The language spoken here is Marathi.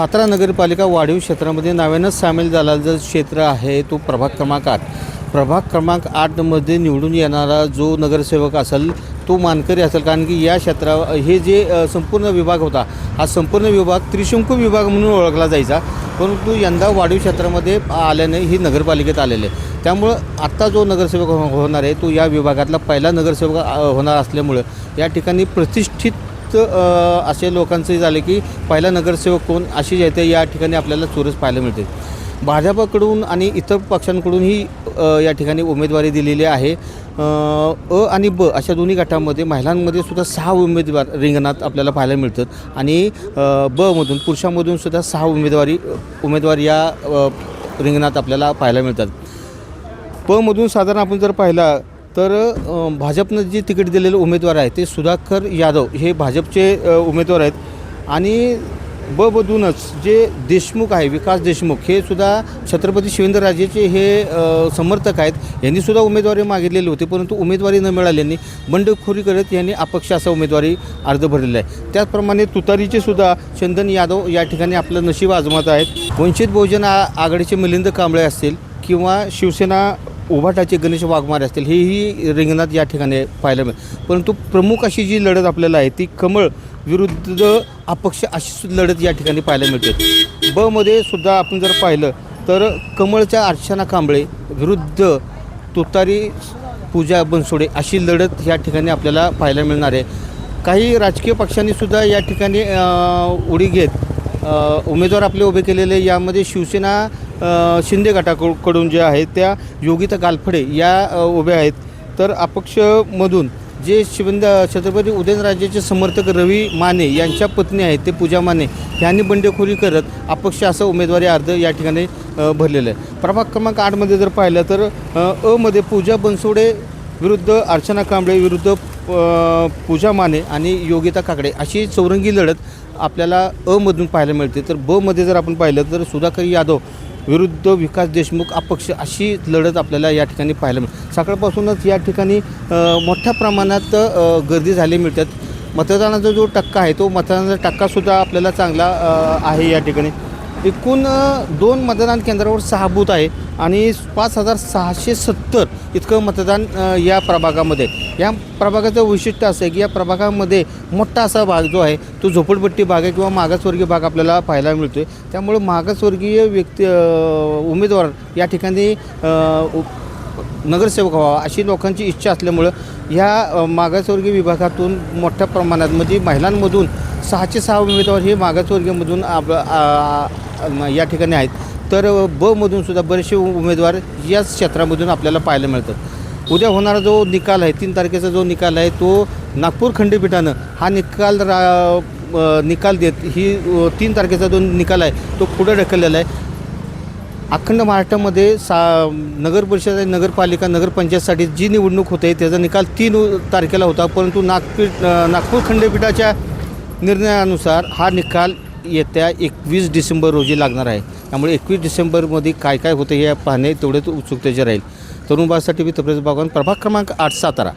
सातारा नगरपालिका वाढीव क्षेत्रामध्ये नव्यानं सामील झालेला जो क्षेत्र आहे तो प्रभाग क्रमांक आठ. प्रभाग क्रमांक आठमध्ये निवडून येणारा जो नगरसेवक असेल तो मानकरी असेल. कारण की या क्षेत्रा हे जे संपूर्ण विभाग होता हा संपूर्ण विभाग त्रिशंकू विभाग म्हणून ओळखला जायचा. परंतु यंदा वाढीव क्षेत्रामध्ये आल्याने ही नगरपालिकेत आलेले आहे. त्यामुळं आत्ता जो नगरसेवक हो- होणार आहे तो या विभागातला पहिला नगरसेवक होणार असल्यामुळं या ठिकाणी प्रतिष्ठित अ, असे लोकांचे झाले की पहिला नगरसेवक कोण अशी जे आहे ते या ठिकाणी आपल्याला चोरस पाहायला मिळते. भाजपाकडून आणि इतर पक्षांकडूनही या ठिकाणी उमेदवारी दिलेली आहे. अ आणि ब अशा दोन्ही गटामध्ये महिलांमध्ये सुद्धा सहा उमेदवार रिंगणात आपल्याला पाहायला मिळतात. आणि बमधून ब मधून पुरुषांमधून सुद्धा सहा उमेदवारी उमेदवार या रिंगणात आपल्याला पाहायला मिळतात. पमधून साधारण आपण जर पाहिला तर भाजपनं जे तिकीट दिलेले उमेदवार आहेत ते सुधाकर यादव हे भाजपचे उमेदवार आहेत. आणि ब जे देशमुख आहे विकास देशमुख हे सुद्धा छत्रपती शिवेंद्रराजेचे हे समर्थक आहेत. यांनी सुद्धा उमेदवारी मागितलेली होती परंतु उमेदवारी न मिळाल्याने बंडखोरी करत यांनी अपक्ष असा उमेदवारी अर्ज भरलेला आहे. त्याचप्रमाणे तुतारीचे सुद्धा चंदन यादव या ठिकाणी आपलं नशीब आजमात आहेत. वंचित बहुजन आ आघाडीचे मिलिंद कांबळे असतील किंवा शिवसेना उभाटाचे गणेश वाघमारे असतील हेही रिंगणात या ठिकाणी पाहायला मिळेल. परंतु प्रमुख अशी जी लढत आपल्याला आहे ती कमळ विरुद्ध अपक्ष अशी लढत या ठिकाणी पाहायला मिळते. ब मध्ये सुद्धा आपण जर पाहिलं तर कमळच्या अर्चना कांबळे विरुद्ध तुतारी पूजा बनसोडे अशी लढत या ठिकाणी आपल्याला पाहायला मिळणार आहे. काही राजकीय पक्षांनी सुद्धा या ठिकाणी उडी घेत उमेदवार आपले उभे केलेले यामध्ये शिवसेना शिंदे गटाकडून जे आहेत त्या योगिता गालफडे या उभ्या आहेत. तर अपक्षमधून जे शिवंद छत्रपती उदयनराजेचे समर्थक रवी माने यांच्या पत्नी आहेत ते पूजा माने यांनी बंडखोरी करत अपक्ष असं उमेदवारी अर्ज या ठिकाणी भरलेलं आहे. प्रभाग क्रमांक आठमध्ये जर पाहिलं तर अ, अमध्ये पूजा बनसोडे विरुद्ध अर्चना कांबळे विरुद्ध पूजा माने आणि योगिता काकडे अशी चौरंगी लढत आपल्याला अमधून पाहायला मिळते. तर ब मध्ये जर आपण पाहिलं तर सुधाकर यादव विरुद्ध विकास देशमुख अपक्ष अशी लढत आपल्याला या ठिकाणी पाहायला मिळते. सकाळपासूनच या ठिकाणी मोठ्या प्रमाणात गर्दी झाली मिळतात. मतदानाचा जो टक्का आहे तो मतदानाचा टक्कासुद्धा आपल्याला चांगला आहे या ठिकाणी. एकूण दोन मतदान केंद्रावर सहा बूथ आहे आणि पाच हजार सहाशे सत्तर इतकं मतदान या प्रभागामध्ये. या प्रभागाचं वैशिष्ट्य असं आहे की या प्रभागामध्ये मोठा असा भाग जो आहे तो झोपडपट्टी भाग आहे किंवा मागासवर्गीय भाग आपल्याला पाहायला मिळतो आहे त्यामुळं मागासवर्गीय व्यक्ती उमेदवार या ठिकाणी नगरसेवक व्हावा अशी लोकांची इच्छा असल्यामुळं ह्या मागासवर्गीय विभागातून मोठ्या प्रमाणात म्हणजे महिलांमधून सहाशे सहा उमेदवार हे मागासवर्गीयमधून आप- या ठिकाणी आहेत. तर बमधून सुद्धा बरेचसे उमेदवार याच क्षेत्रामधून आपल्याला पाहायला मिळतात. उद्या होणारा जो निकाल आहे तीन तारखेचा जो निकाल आहे तो नागपूर खंडपीठानं हा निकाल रा निकाल देत ही तीन तारखेचा जो निकाल आहे तो पुढे ढकललेला आहे. अखंड महाराष्ट्रामध्ये सा नगर परिषद आणि नगरपालिका नगरपंचायतसाठी जी निवडणूक होते त्याचा निकाल तीन तारखेला होता परंतु नागपीठ नागपूर खंडपीठाच्या निर्णयानुसार हा निकाल येत्या एकवीस डिसेंबर रोजी लागणार आहे. त्यामुळे एकवीस डिसेंबरमध्ये काय काय होतं हे पाहणे तेवढेच उत्सुकतेचे राहील. तरुण बाळासाठी मी तब्रेज बागवान प्रभाग क्रमांक आठ सातारा.